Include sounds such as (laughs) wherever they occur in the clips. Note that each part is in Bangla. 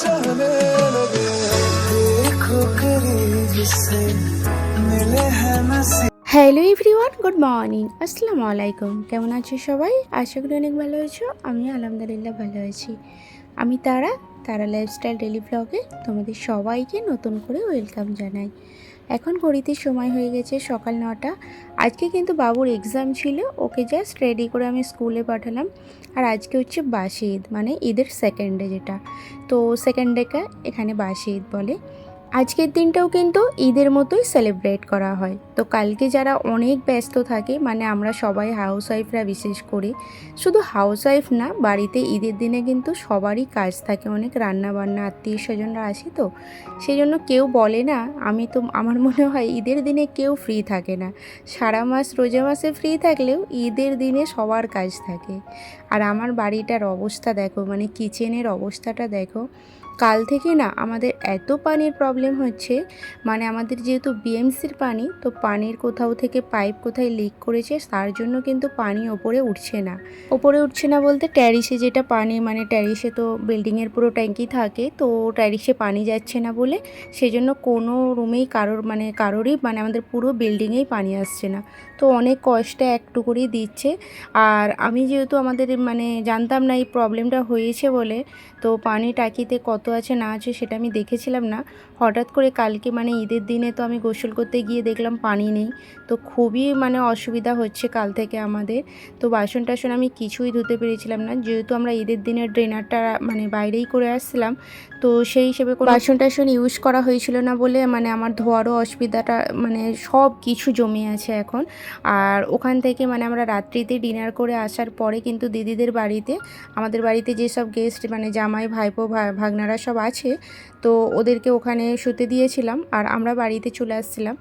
चलने लगे देखो करीब से मिले हैं नसीब হ্যালো এভরিওয়ান গুড মর্নিং আসসালামু আলাইকুম কেমন আছো সবাই আশা করি অনেক ভালো আছো আমি আলহামদুলিল্লাহ ভালো আছি আমি তারা তারা লাইফস্টাইল ডেলি ব্লগে তোমাদের সবাইকে নতুন করে ওয়েলকাম জানাই এখন ঘড়িতে সময় হয়ে গেছে সকাল নটা। আজকে কিন্তু বাবুর এক্সাম ছিল, ওকে জাস্ট রেডি করে আমি স্কুলে পাঠালাম। আর আজকে হচ্ছে বাসি ঈদ মানে ঈদের সেকেন্ড ডে যেটা। তো সেকেন্ড এখানে বাসি ঈদ বলে। আজকের দিনটাও কিন্তু ঈদের মতোই সেলিব্রেট করা হয়। তো কালকে যারা অনেক ব্যস্ত থাকে মানে আমরা সবাই হাউস ওয়াইফরা বিশেষ করে, শুধু হাউস ওয়াইফ না, বাড়িতে ঈদের দিনে কিন্তু সবারই কাজ থাকে। অনেক রান্না বান্না আত্মীয় স্বজনরা আসে তো সেই জন্য কেউ বলে না, আমি তো, আমার মনে হয় ঈদের দিনে কেউ ফ্রি থাকে না। সারা মাস, রোজা মাসে ফ্রি থাকলেও ঈদের দিনে সবার কাজ থাকে। আর আমার বাড়িটার অবস্থা দেখো মানে কিচেনের অবস্থাটা দেখো কাল থেকে না আমাদের এত পানির প্রবলেম হচ্ছে। মানে আমাদের যেহেতু বিএমসির পানি, তো পানির কোথাও থেকে পাইপ কোথায় লিক করেছে, তার জন্য কিন্তু পানি ওপরে উঠছে না। ওপরে উঠছে না বলতে ট্যারিসে যেটা পানি মানে ট্যারিসে তো বিল্ডিংয়ের পুরো ট্যাঙ্কি থাকে, তো ট্যারিসে পানি যাচ্ছে না বলে সেজন্য কোনো রুমেই কারোর মানে কারোরই মানে আমাদের পুরো বিল্ডিংয়েই পানি আসছে না। তো অনেক কষ্টে একটু করেই দিচ্ছে। আর আমি যেহেতু আমাদের মানে জানতাম না এই প্রবলেমটা হয়েছে বলে, তো পানি টাকিতে কত আছে, না আছে সেটা আমি দেখেছিলাম না। হঠাৎ করে কালকে মানে ঈদের দিনে তো আমি গোসল করতে গিয়ে দেখলাম পানি নেই। তো খুবই মানে অসুবিধা হচ্ছে কাল থেকে আমাদের। তো বাসন টাসন আমি কিছুই ধুতে পেরেছিলাম না। যেহেতু আমরা ঈদের দিনের ড্রেনারটা মানে বাইরেই করে আসছিলাম, তো সেই হিসেবে বাসন টাসন ইউজ করা হয়েছিল না বলে মানে আমার ধোয়ারও অসুবিধাটা মানে সব কিছু জমে আছে এখন। আর ওখান থেকে মানে আমরা রাত্রিতে ডিনার করে আসার পরে কিন্তু দিদিদের বাড়িতে, আমাদের বাড়িতে যেসব গেস্ট মানে জামাই, ভাইপো, ভা- ভাগনারা সব আছে। তো ওদেরকে ওখানে শুতে দিয়েছিলাম আর আমরা বাড়িতে চলে আসছিলাম।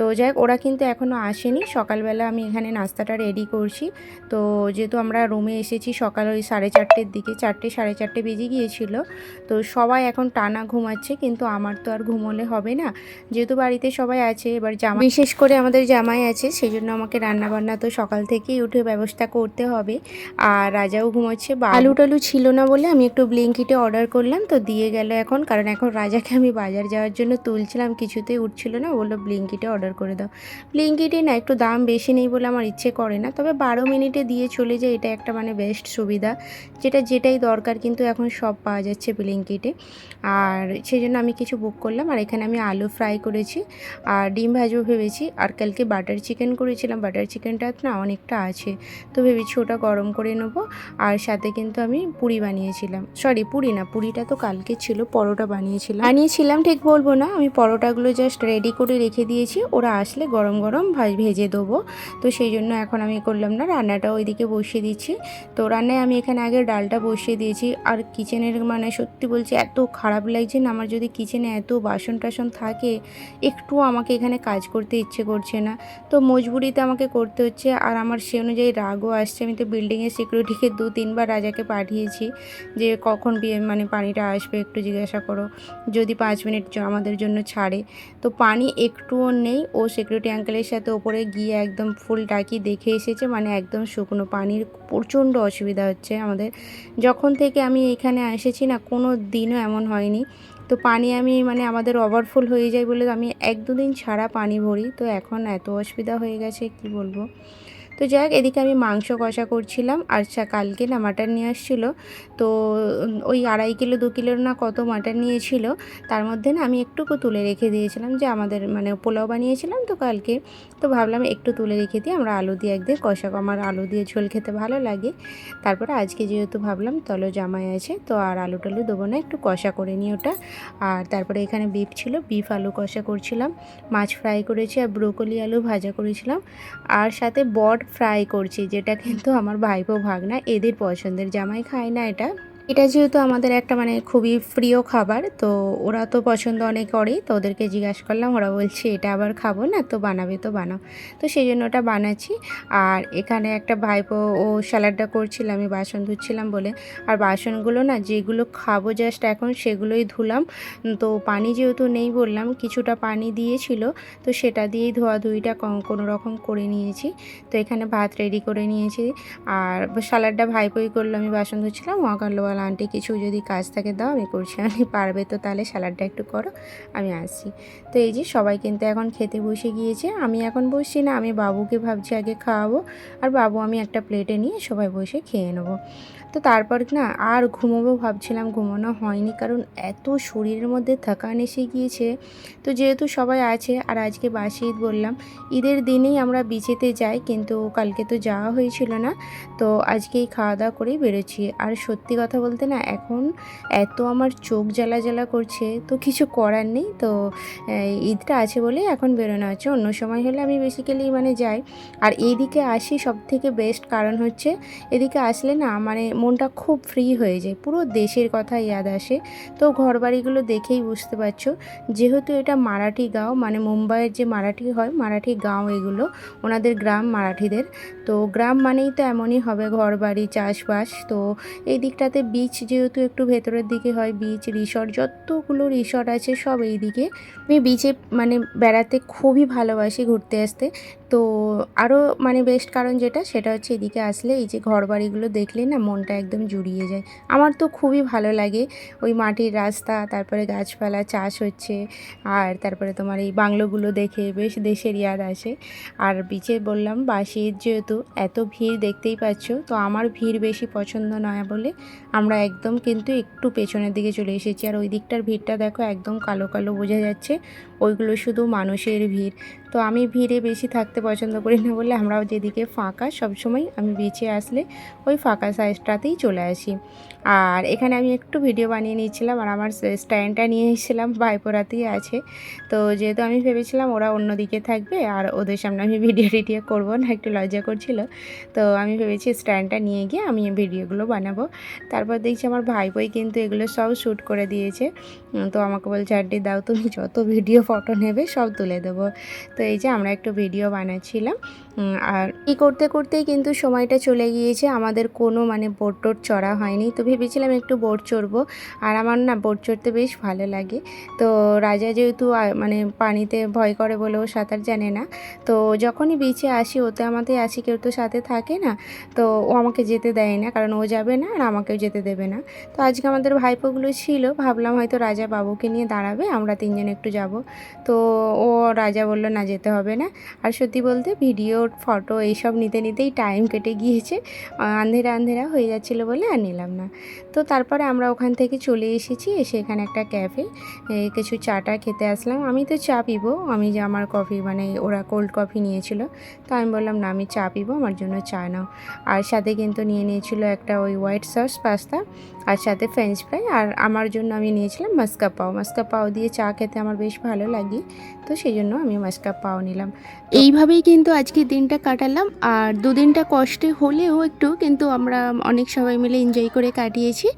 তো যাই ওরা কিন্তু এখনও আসেনি। সকালবেলা আমি এখানে নাস্তাটা রেডি করছি। তো যেহেতু আমরা রুমে এসেছি, সকাল ওই সাড়ে চারটের দিকে, চারটে, সাড়ে চারটে বেজে গিয়েছিল। তো সবাই এখন টানা ঘুমাচ্ছে, কিন্তু আমার তো আর ঘুমোলে হবে না। যেহেতু বাড়িতে সবাই আছে, এবার জামা বিশেষ করে আমাদের জামাই আছে সেই জন্য আমাকে রান্না বান্না তো সকাল থেকেই উঠে ব্যবস্থা করতে হবে। আর রাজাও ঘুমোচ্ছে বা- আলু টালু ছিল না বলে আমি একটু ব্লিঙ্কিটে অর্ডার করলাম, তো দিয়ে গেল এখন। কারণ এখন রাজাকে আমি বাজার যাওয়ার জন্য তুলছিলাম, কিছুতেই উঠছিল না বলল ব্লিঙ্কিটে অর্ডার করে দাও। ব্লিঙ্কিটে না একটু দাম বেশি নেই বলে আমার ইচ্ছে করে না। তবে বারো মিনিটে দিয়ে চলে যায়, এটা একটা মানে বেস্ট সুবিধা। যেটা, যেটাই দরকার কিন্তু এখন সব পাওয়া যাচ্ছে ব্লিঙ্কিটে আর সেই জন্য আমি কিছু বুক করলাম। আর এখানে আমি আলু ফ্রাই করেছি, আর ডিম ভাজবো ভেবেছি। আর কালকে বাটার চিকেন করেছিলাম। বাটার চিকেনটা না অনেকটা আছে। তো ভেবেছি ওটা গরম করে নেব। আর সাথে কিন্তু আমি পুরি বানিয়েছিলাম। সরি পুরি না, পুরিটা তো কালকে ছিল, পরোটা বানিয়েছিলাম। বানিয়েছিলাম ঠিক বলব না। আমি পরোটাগুলো জাস্ট রেডি করে রেখে দিয়েছি। ওরা আসলে গরম গরম ভাজ ভেজে দেবো। তো সেই জন্য এখন আমি করলাম না, রান্নাটা ওইদিকে বসিয়ে দিচ্ছি। তো রান্নায় আমি এখানে আগে ডালটা বসিয়ে দিয়েছি। আর কিচেনের মানে সত্যি বলছি এত খারাপ লাগছে না, আমার যদি কিচেনে এত বাসন টাসন থাকে, একটু আমাকে এখানে কাজ করতে ইচ্ছে করছে না। তো মজবুরিতে আমাকে করতে হচ্ছে। আর আমার সে অনুযায়ী রাগও আসছে। আমি তো বিল্ডিংয়ের সিকিউরিটিকে দু তিনবার রাজাকে পাঠিয়েছি যে কখন মানে পানিটা আসবে একটু জিজ্ঞাসা করো। যদি পাঁচ মিনিট আমাদের জন্য ছাড়ে। তো পানি একটুও নেই। ও সিকিউরিটি আঙ্কেলের সাথে ওপরে গিয়ে একদম ফুল টাকি দেখে এসেছে মানে একদম শুকনো পানির প্রচণ্ড অসুবিধা হচ্ছে আমাদের। যখন থেকে আমি এখানে এসেছি না, কোনো দিনও এমন হয়নি। তো পানি আমি মানে আমাদের ওভারফুল হয়ে যায় বলে আমি এক দুদিন ছাড়া পানি ভরি, তো এখন এত অসুবিধা হয়ে গেছে, কি বলব? তো যাই হোক, এদিকে আমি মাংস কষা করছিলাম, আর কালকে না মাটন নিয়ে আসছিল। তো ওই আড়াই কিলো, দু কিলোর না কত মাটন নিয়েছিল, তার মধ্যে না আমি একটুকু তুলে রেখে দিয়েছিলাম, যে আমাদের মানে পোলাও বানিয়েছিলাম তো কালকে। তো ভাবলাম একটু তুলে রেখে দিই, আমরা আলু দিয়ে একদিন কষা, আমার আলু দিয়ে ঝোল খেতে ভালো লাগে। তারপরে আজকে যেহেতু ভাবলাম তলো জামাই আছে, তো আর আলু টালু দেবো না, একটু কষা করে নিই ওটা। আর তারপরে এখানে বিফ ছিল বিফ আলু কষা করছিলাম, মাছ ফ্রাই করেছি, আর ব্রোকলি আলু ভাজা করেছিলাম। আর সাথে বট ফ্রাই করছি যেটা কিন্তু আমার ভাইপো ভাগনা এদের পছন্দের। জামাই খায় না এটা। এটা যেহেতু আমাদের একটা মানে খুবই প্রিয় খাবার, তো ওরা তো পছন্দ অনেক করেই, তো ওদেরকে জিজ্ঞাসা করলাম, ওরা বলছে, এটা আবার খাব না, তো বানাবে তো বানাও। তো সেই জন্য ওটা বানাচ্ছি। আর এখানে একটা ভাইপো, ও স্যালাডটা করছিল, আমি বাসন ধুচ্ছিলাম বলে। আর বাসনগুলো না, যেগুলো খাব জাস্ট এখন, সেগুলোই ধুলাম। তো পানি যেহেতু নেই বললাম, কিছুটা পানি দিয়েছিল, তো সেটা দিয়েই ধোয়াধুয়িটা কোনো রকম করে নিয়েছি। তো এখানে ভাত রেডি করে নিয়েছি। আর স্যালাডটা ভাইপোই করল, আমি বাসন ধুচ্ছিলাম ওয়াকালওয়ালা আন্টি কিছু যদি কাজ থাকে দাও, আমি করছি। (laughs) আমি পারবে তো তাহলে স্যালাডটা একটু করো, আমি আসছি। তো এই যে সবাই কিন্তু এখন খেতে বসে গিয়েছে, আমি এখন বসছি না, আমি বাবুকে ভাবছি আগে খাওয়াবো, আর বাবু আমি একটা প্লেটে নিয়ে সবাই বসে খেয়ে নেব। তো তারপর না আর ঘুমোবো ভাবছিলাম, ঘুমানো হয়নি, কারণ এত শরীরের মধ্যে থাকান এসে গিয়েছে। তো যেহেতু সবাই আছে, আর আজকে বাসি ঈদ বললাম, ঈদের দিনেই আমরা বিচেতে যাই, কিন্তু কালকে তো যাওয়া হয়েছিল না, তো আজকেই খাওয়া দাওয়া করেই বেরোচ্ছি। আর সত্যি কথা বলতে না এখন এত আমার চোখ জ্বালা জ্বালা করছে, তো কিছু করার নেই। তো ঈদটা আছে বলেই এখন বেরোনো হচ্ছে। অন্য সময় হলে আমি বেসিক্যালি মানে যাই। আর এইদিকে আসি সব থেকে বেস্ট কারণ হচ্ছে, এদিকে আসলে না মানে মনটা খুব ফ্রি হয়ে যায়। পুরো দেশের কথা ইয়াদ আসে। তো ঘরবাড়িগুলো দেখেই বুঝতে পারছ। যেহেতু এটা মারাঠি গাঁও মানে মুম্বাইয়ের যে মারাঠি হয়, মারাঠি গাঁও এগুলো, ওনাদের গ্রাম মারাঠিদের। তো গ্রাম মানেই তো এমনই হবে ঘরবাড়ি, চাষবাস। তো এই দিকটাতে বিচ যেহেতু একটু ভেতরের দিকে হয় বিচ রিসর্ট যতগুলো রিসর্ট আছে সব এই দিকে আমি বিচে মানে বেড়াতে খুবই ভালোবাসি ঘুরতে আসতে। তো আরও মানে বেস্ট কারণ যেটা, সেটা হচ্ছে এদিকে আসলে এই যে ঘর বাড়িগুলো দেখলে না মনটা একদম জুড়িয়ে যায়। আমার তো খুবই ভালো লাগে। ওই মাটির রাস্তা, তারপরে গাছপালা চাষ হচ্ছে, আর তারপরে তোমার এই বাংলোগুলো দেখে বেশ দেশের ইয়াদ আসে। আর বিচে বললাম বাসির যেহেতু এত ভিড় দেখতেই পাচ্ছ, তো আমার ভিড় বেশি পছন্দ নয় বলে আমরা একদম কিন্তু একটু পেছনের দিকে চলে এসেছি। আর ওই দিকটার ভিড়টা দেখো একদম কালো কালো বোঝা যাচ্ছে। ওইগুলো শুধু মানুষের ভিড়। তো আমি ভিড়ে বেশি থাকতে পছন্দ করি না বলে আমরাও যেদিকে ফাঁকা সবসময় আমি বিচে আসলে ওই ফাঁকা সাইজটাতেই চলে আসি। আর এখানে আমি একটু ভিডিও বানিয়ে নিয়েছিলাম আর আমার স্ট্যান্ডটা নিয়ে এসেছিলাম ভাইপোরাতেই (laughs) আছে। তো যেহেতু আমি ভেবেছিলাম ওরা অন্য দিকে থাকবে আর ওদের সামনে আমি ভিডিও (laughs) টিডিও করব না, একটু লজ্জা করছিল। তো আমি ভেবেছি স্ট্যান্ডটা নিয়ে গিয়ে আমি ভিডিওগুলো বানাবো। তারপর দেখছি আমার ভাইপোই কিন্তু এগুলো সব শ্যুট করে দিয়েছে। তো আমাকে বলছে, আন্টি, দাও তুমি যত ভিডিও ফটো নেবে সব তুলে দেবো। তো এই যে আমরা একটু ভিডিও বানাচ্ছিলাম। আর এই করতে করতেই কিন্তু সময়টা চলে গিয়েছে। আমাদের কোনো মানে বোট টোট চড়া হয়নি। তো ভেবেছিলাম একটু বোট চড়বো। আর আমার না বোট চড়তে বেশ ভালো লাগে। তো রাজা যেহেতু মানে পানিতে ভয় করে বলেও সাঁতার জানে না। তো যখনই বিচে আসি ওতে আমাদের আসি কেউ তো সাথে থাকে না। তো ও আমাকে যেতে দেয় না, কারণ ও যাবে না আর আমাকেও যেতে দেবে না। তো আজকে আমাদের ভাইপোগুলো ছিল। ভাবলাম হয়তো রাজা বাবুকে নিয়ে দাঁড়াবে, আমরা তিনজন একটু যাব। তো ও রাজা বলল, না, যেতে হবে না। আর সত্যি বলতে ভিডিও ফটো এইসব নিতে নিতেই টাইম কেটে গিয়েছে। আন্ধেরা আন্ধেরা হয়ে যাচ্ছিল বলে আর নিলাম না। তো তারপরে আমরা ওখান থেকে চলে এসেছি, এসে এখানে একটা ক্যাফে কিছু চাটা খেতে আসলাম। আমি তো চা পিবো, আমি যে আমার কফি মানে ওরা কোল্ড কফি নিয়েছিল। তো আমি বললাম, না, আমি চা পিবো, আমার জন্য চা নাও। আর সাথে কিন্তু নিয়ে নিয়েছিল একটা ওই হোয়াইট সস পাস্তা আর সাথে ফ্রেঞ্চ ফ্রাই আর আমার জন্য আমি নিয়েছিলাম মাস্কা পাও মাস্কা পাও দিয়ে চা খেতে আমার বেশ ভালো লাগে, তো সেই জন্য আমি মাস্কা পাও নিলাম এইভাবেই কিন্তু আজকে দিনটা কাটালাম আর দুদিনটা কষ্টে হলেও একটু কিন্তু আমরা অনেক সবাই মিলে এনজয় করে কাটিয়েছি।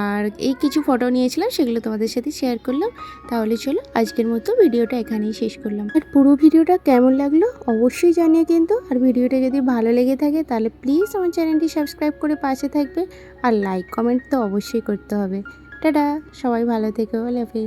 আর এই কিছু ফটো নিয়েছিলাম সেগুলো তোমাদের সাথে শেয়ার করলাম। তাহলে চলো আজকের মতো ভিডিওটা এখানেই শেষ করলাম। আর পুরো ভিডিওটা কেমন লাগল অবশ্যই জানিয়ে কিন্তু। আর ভিডিওটা যদি ভালো লেগে থাকে তাহলে প্লিজ আমার চ্যানেলটি সাবস্ক্রাইব করে পাশে থাকবে। আর লাইক কমেন্ট তো অবশ্যই করতে হবে। টাটা, সবাই ভালো থেকো লাফি